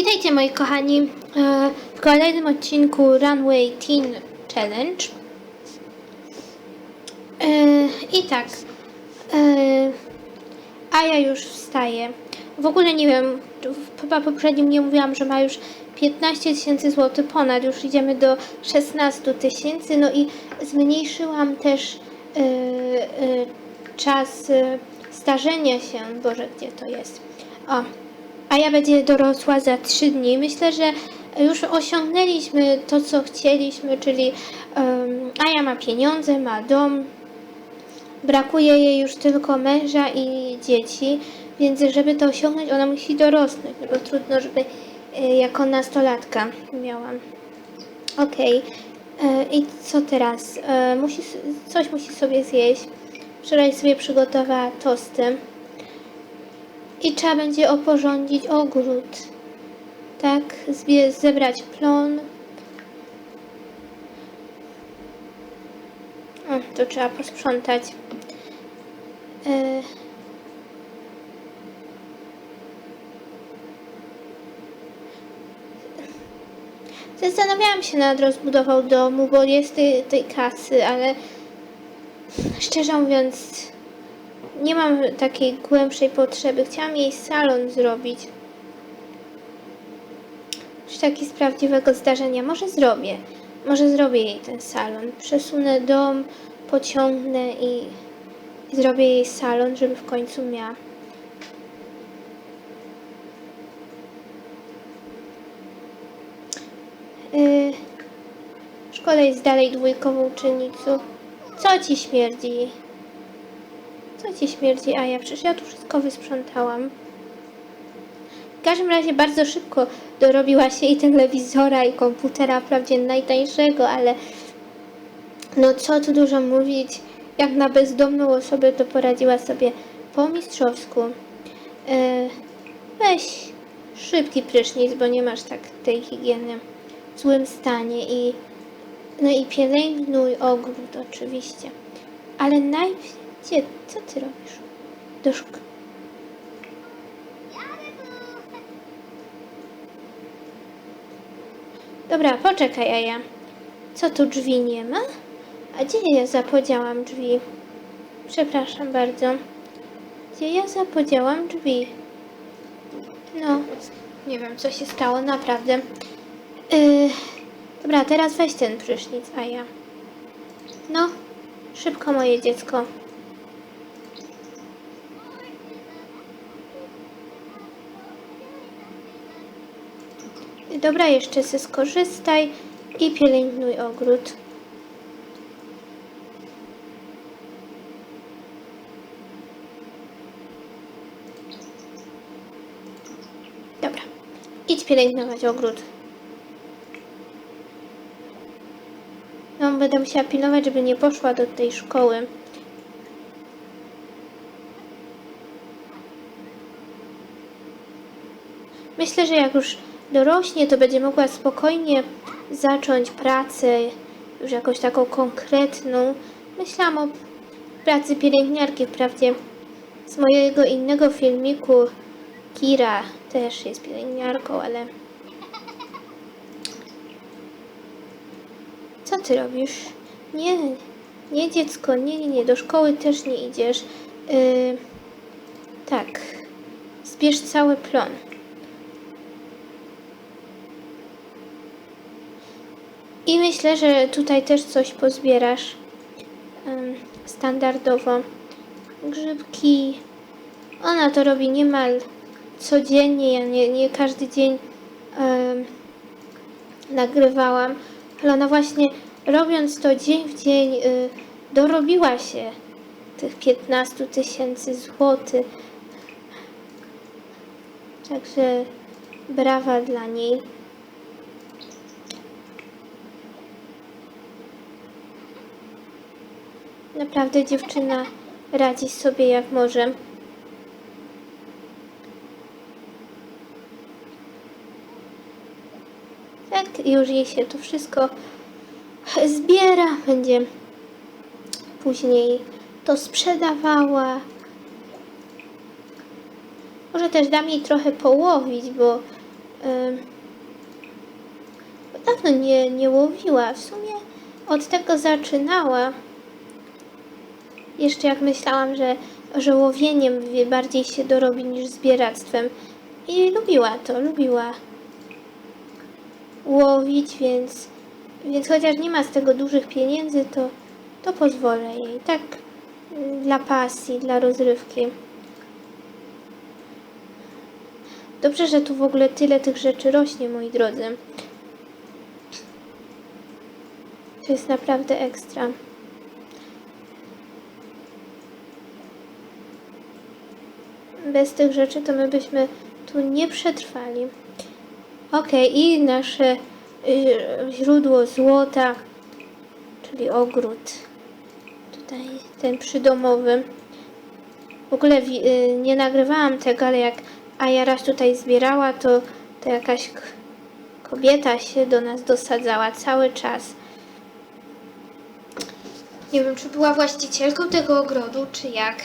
Witajcie moi kochani e, w kolejnym odcinku Runway Teen Challenge. E, I tak, e, a ja już wstaję. W ogóle nie wiem, chyba poprzednim nie mówiłam, że ma już 15 tysięcy złotych ponad, już idziemy do 16 tysięcy, no i zmniejszyłam też czas starzenia się, Boże, gdzie to jest? O, a ja będzie dorosła za 3 dni. Myślę, że już osiągnęliśmy to, co chcieliśmy, czyli um, Aja ma pieniądze, ma dom, brakuje jej już tylko męża i dzieci, więc żeby to osiągnąć, ona musi dorosnąć, no bo trudno, żeby e, jako nastolatka miałam. Okej. E, I co teraz? E, musi, coś musi sobie zjeść. Wczoraj sobie przygotowała tosty. I trzeba będzie oporządzić ogród. Tak, zebrać plon. O, to trzeba posprzątać. E, Zastanawiałam się nad rozbudową domu, bo jest tej, tej kasy, ale szczerze mówiąc, nie mam takiej głębszej potrzeby. Chciałam jej salon zrobić. Taki z prawdziwego zdarzenia. Może zrobię. Może zrobię jej ten salon. Przesunę dom, pociągnę i, zrobię jej salon, żeby w końcu miała. Yy, szkoda jest dalej dwójkową uczennicą. Co ci śmierdzi? Co ci śmierdzi, a ja przecież ja tu wszystko wysprzątałam. W każdym razie bardzo szybko dorobiła się i telewizora, i komputera, wprawdzie najtańszego, ale no co tu dużo mówić, jak na bezdomną osobę to poradziła sobie po mistrzowsku. E, weź szybki prysznic, bo nie masz tak tej higieny w złym stanie i no i pielęgnuj ogród oczywiście. Ale najpierw, gdzie, co ty robisz? Do szk- Dobra, poczekaj, Aja. Co tu drzwi nie ma? A gdzie ja zapodziałam drzwi? Przepraszam bardzo. Gdzie ja zapodziałam drzwi? No, nie wiem, co się stało, naprawdę. Yy, dobra, teraz weź ten prysznic, Aja. No, szybko moje dziecko. Dobra, jeszcze se skorzystaj i pielęgnuj ogród. Dobra, idź pielęgnować ogród. No, będę musiała pilnować, żeby nie poszła do tej szkoły. Myślę, że jak już dorośnie, to będzie mogła spokojnie zacząć pracę, już jakąś taką konkretną. Myślałam o pracy pielęgniarki, wprawdzie z mojego innego filmiku Kira też jest pielęgniarką, ale... Co ty robisz? Nie, nie dziecko, nie, nie, nie, do szkoły też nie idziesz. Yy, tak, zbierz cały plon. I myślę, że tutaj też coś pozbierasz standardowo. Grzybki. Ona to robi niemal codziennie. Ja nie, nie każdy dzień em, nagrywałam, ale ona właśnie robiąc to dzień w dzień y, dorobiła się tych 15 tysięcy złotych. Także brawa dla niej. Naprawdę dziewczyna radzi sobie jak może. Tak, już jej się to wszystko zbiera, będzie później to sprzedawała. Może też dam jej trochę połowić, bo Ym, dawno nie, nie łowiła. W sumie od tego zaczynała. Jeszcze jak myślałam, że, że łowieniem wie- bardziej się dorobi niż zbieractwem. I lubiła to, lubiła łowić, więc, więc chociaż nie ma z tego dużych pieniędzy, to, to pozwolę jej. Tak y, dla pasji, dla rozrywki. Dobrze, że tu w ogóle tyle tych rzeczy rośnie, moi drodzy. To jest naprawdę ekstra. Bez tych rzeczy to my byśmy tu nie przetrwali. Okej, i nasze y, źródło złota, czyli ogród. Tutaj ten przydomowy. W ogóle y, nie nagrywałam tego, ale jak Aja raz tutaj zbierała, to, to jakaś kobieta się do nas dosadzała cały czas. Nie wiem, czy była właścicielką tego ogrodu, czy jak.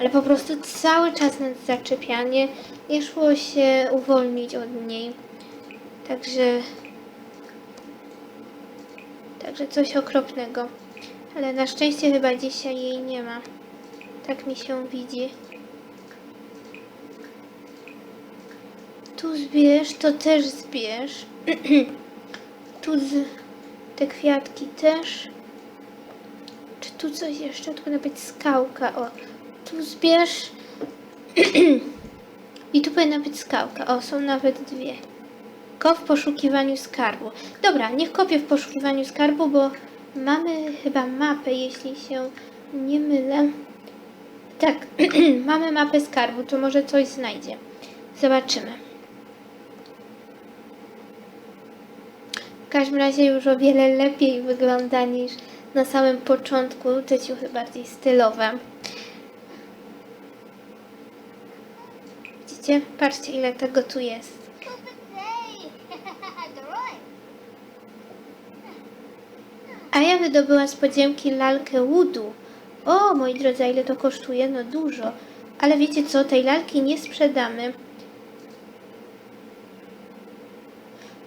Ale po prostu cały czas nas zaczepianie. Nie szło się uwolnić od niej. Także. Także coś okropnego. Ale na szczęście chyba dzisiaj jej nie ma. Tak mi się widzi. Tu zbierz, to też zbierz. tu z... te kwiatki też. Czy tu coś jeszcze? Tu powinna być skałka. O, tu zbierz. I tu powinna być skałka. O, są nawet dwie. Kop w poszukiwaniu skarbu. Dobra, niech kopię w poszukiwaniu skarbu, bo mamy chyba mapę, jeśli się nie mylę. Tak, mamy mapę skarbu, to może coś znajdzie. Zobaczymy. W każdym razie już o wiele lepiej wygląda niż na samym początku. Te ciuchy bardziej stylowe. Widzicie? Patrzcie ile tego tu jest. A ja wydobyła z podziemki lalkę łudu. O, moi drodzy, ile to kosztuje? No dużo. Ale wiecie co? Tej lalki nie sprzedamy.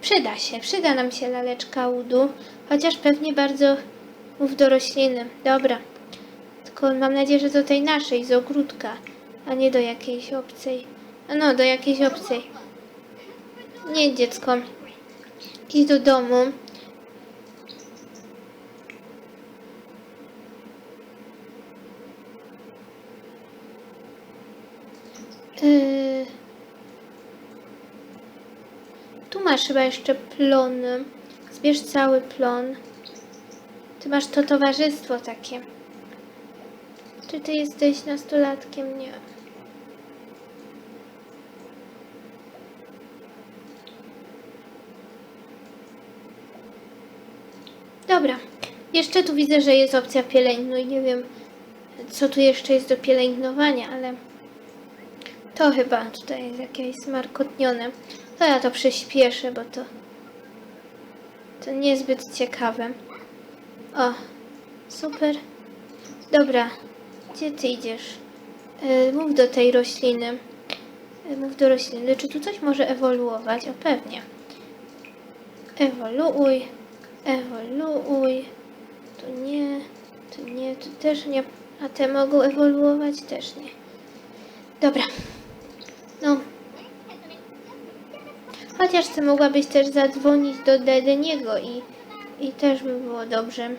Przyda się, przyda nam się laleczka łudu, chociaż pewnie bardzo mów do rośliny. Dobra. Tylko mam nadzieję, że do tej naszej, z ogródka, a nie do jakiejś obcej. No, do jakiejś obcej. Nie, dziecko. Idź do domu. Tu masz chyba jeszcze plony. Zbierz cały plon. Ty masz to towarzystwo takie. Czy ty jesteś nastolatkiem? Nie. Dobra. Jeszcze tu widzę, że jest opcja pielęgnuj. Nie wiem, co tu jeszcze jest do pielęgnowania, ale to chyba tutaj jest jakieś zmarkotnione. To ja to przyspieszę, bo to to niezbyt ciekawe. O, super. Dobra, gdzie ty idziesz? E, mów do tej rośliny. E, mów do rośliny. Czy tu coś może ewoluować? O, pewnie. Ewoluuj, ewoluuj. Tu nie, tu nie, tu też nie. A te mogą ewoluować? Też nie. Dobra. No, Chociaż ty mogłabyś też zadzwonić do Dedeniego i, i też by było dobrze.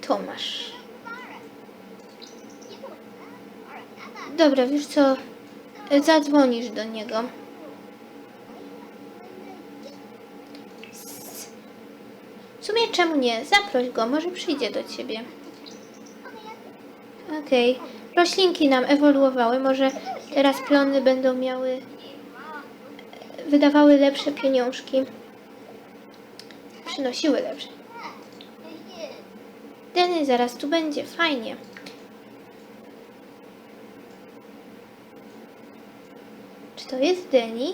Tomasz. Dobra, wiesz co? Zadzwonisz do niego. W sumie czemu nie? Zaproś go, może przyjdzie do ciebie. Okej. Roślinki nam ewoluowały, może teraz plony będą miały wydawały lepsze pieniążki. Przynosiły lepsze. Denny zaraz tu będzie, fajnie. Czy to jest Denny?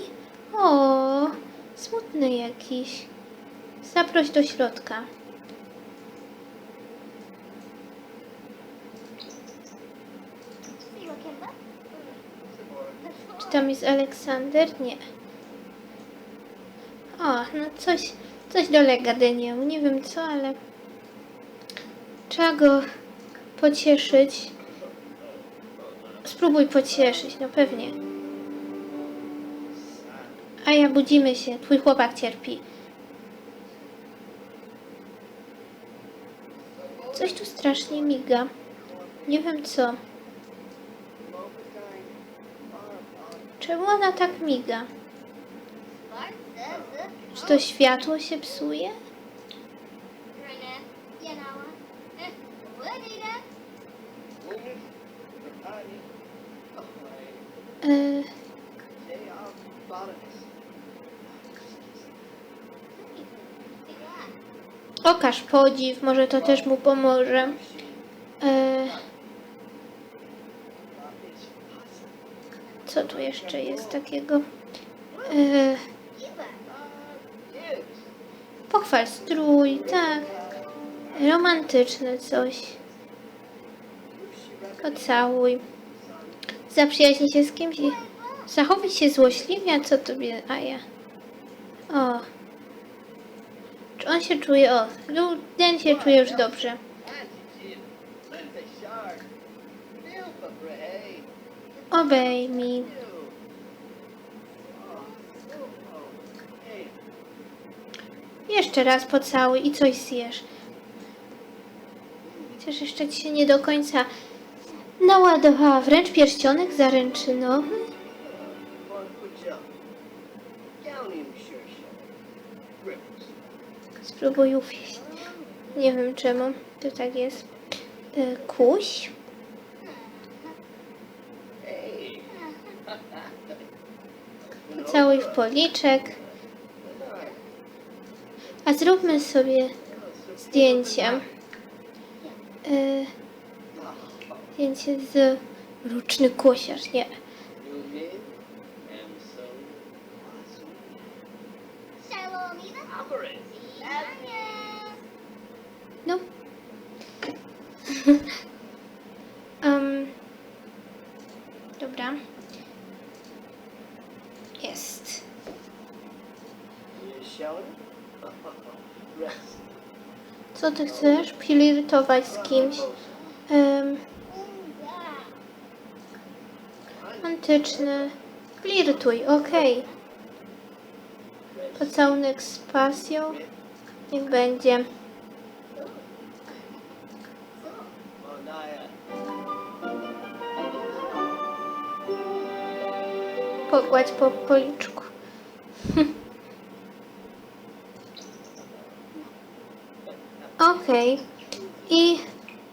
O, smutny jakiś. Zaproś do środka. Czy tam jest Aleksander? Nie. O, no coś, coś dolega Daniemu. Nie wiem co, ale trzeba go pocieszyć. Spróbuj pocieszyć, no pewnie. A ja budzimy się. Twój chłopak cierpi. Coś tu strasznie miga. Nie wiem co. Czemu ona tak miga? Czy to światło się psuje? E, okaż podziw, może to też mu pomoże. E, co tu jeszcze jest takiego? E, pochwal strój, tak. Romantyczne coś. Pocałuj. Zaprzyjaźnij się z kimś zachowuj się złośliwie, a co tobie, a ja. O. On się czuje, o, Lu- ten się czuje już dobrze. Obejmij. Jeszcze raz pocałuj i coś zjesz. Chociaż jeszcze ci się nie do końca naładowała. Wręcz pierścionek zaręczynowy. Ufieść. Nie wiem czemu to tak jest. Y, Kuś. Pocałuj w policzek. A zróbmy sobie zdjęcie. Y, zdjęcie z mroczny kosiarz, nie. No. um, dobra. Jest. Co ty chcesz? Flirtować z kimś? Um, antyczny. Flirtuj, okej. Pocałunek z pasją. Niech będzie. Pogładź po policzku. Okej. I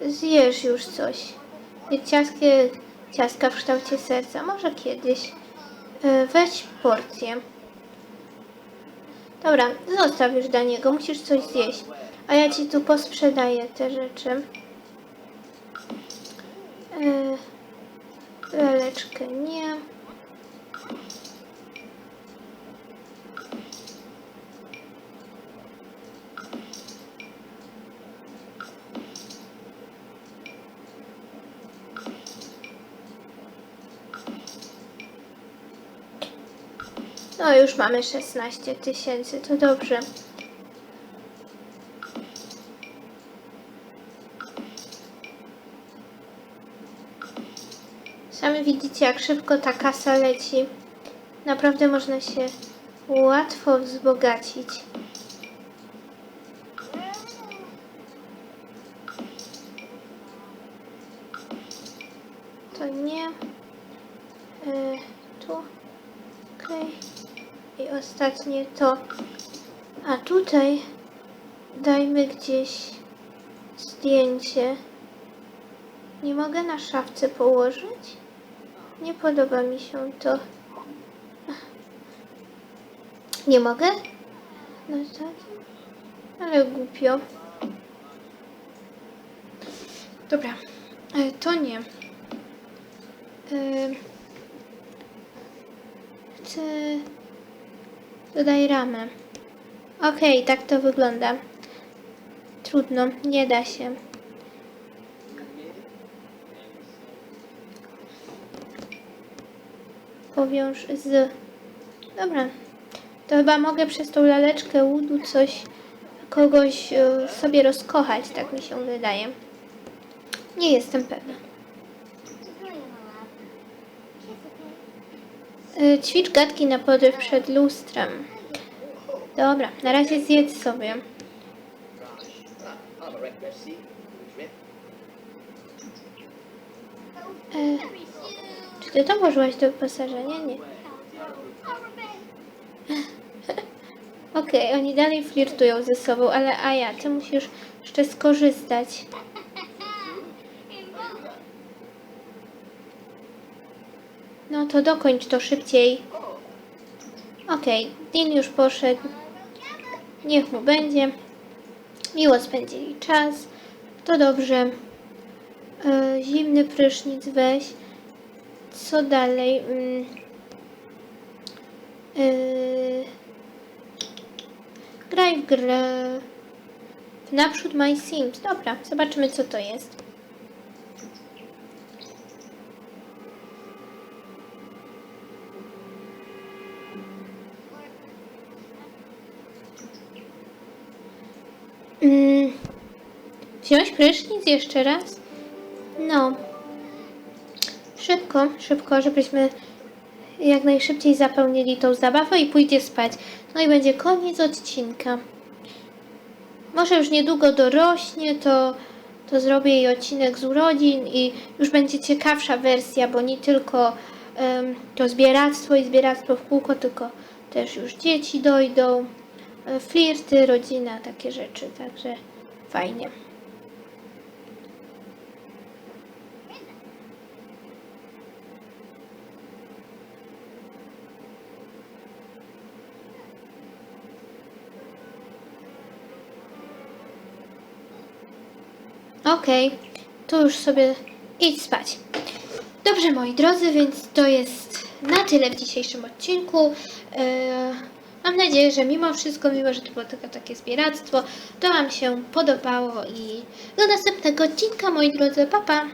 zjesz już coś. Ciaskie, ciastka w kształcie serca. Może kiedyś. E, Weź porcję. Dobra, zostaw już dla niego. Musisz coś zjeść. A ja ci tu posprzedaję te rzeczy. E, Leleczkę nie. No już mamy 16 tysięcy, to dobrze. Sami widzicie, jak szybko ta kasa leci. Naprawdę można się łatwo wzbogacić. To nie. Y, tu. Okej. I ostatnie to. A tutaj dajmy gdzieś zdjęcie. Nie mogę na szafce położyć? Nie podoba mi się to. Nie mogę? No tak. Ale głupio. Dobra. E, To nie. E, Chcę... Dodaj ramę. Okej, tak to wygląda. Trudno, nie da się. Powiąż z... Dobra, to chyba mogę przez tą laleczkę łudu coś, kogoś e, sobie rozkochać, tak mi się wydaje. Nie jestem pewna. Ćwicz gadki na podryw przed lustrem. Dobra, na razie zjedz sobie. E, czy ty to włożyłaś do wyposażenia? Nie. Okej, oni dalej flirtują ze sobą, ale Aja, ty musisz jeszcze skorzystać. No to dokończ to szybciej. Okej, Dean już poszedł. Niech mu będzie. Miło spędzili czas. To dobrze. E, zimny prysznic weź. Co dalej? E, graj w grę. Naprzód My Sims. Dobra, zobaczymy co to jest. Wziąć prysznic jeszcze raz? No. Szybko, szybko, żebyśmy jak najszybciej zapełnili tą zabawę i pójdzie spać. No i będzie koniec odcinka. Może już niedługo dorośnie, to, to zrobię jej odcinek z urodzin i już będzie ciekawsza wersja, bo nie tylko em, to zbieractwo i zbieractwo w kółko, tylko też już dzieci dojdą, e, flirty, rodzina, takie rzeczy, także fajnie. Okej, to już sobie idź spać. Dobrze, moi drodzy, więc to jest na tyle w dzisiejszym odcinku. Eee, mam nadzieję, że mimo wszystko, mimo że to było tylko takie zbieractwo, to Wam się podobało i do następnego odcinka, moi drodzy, pa pa!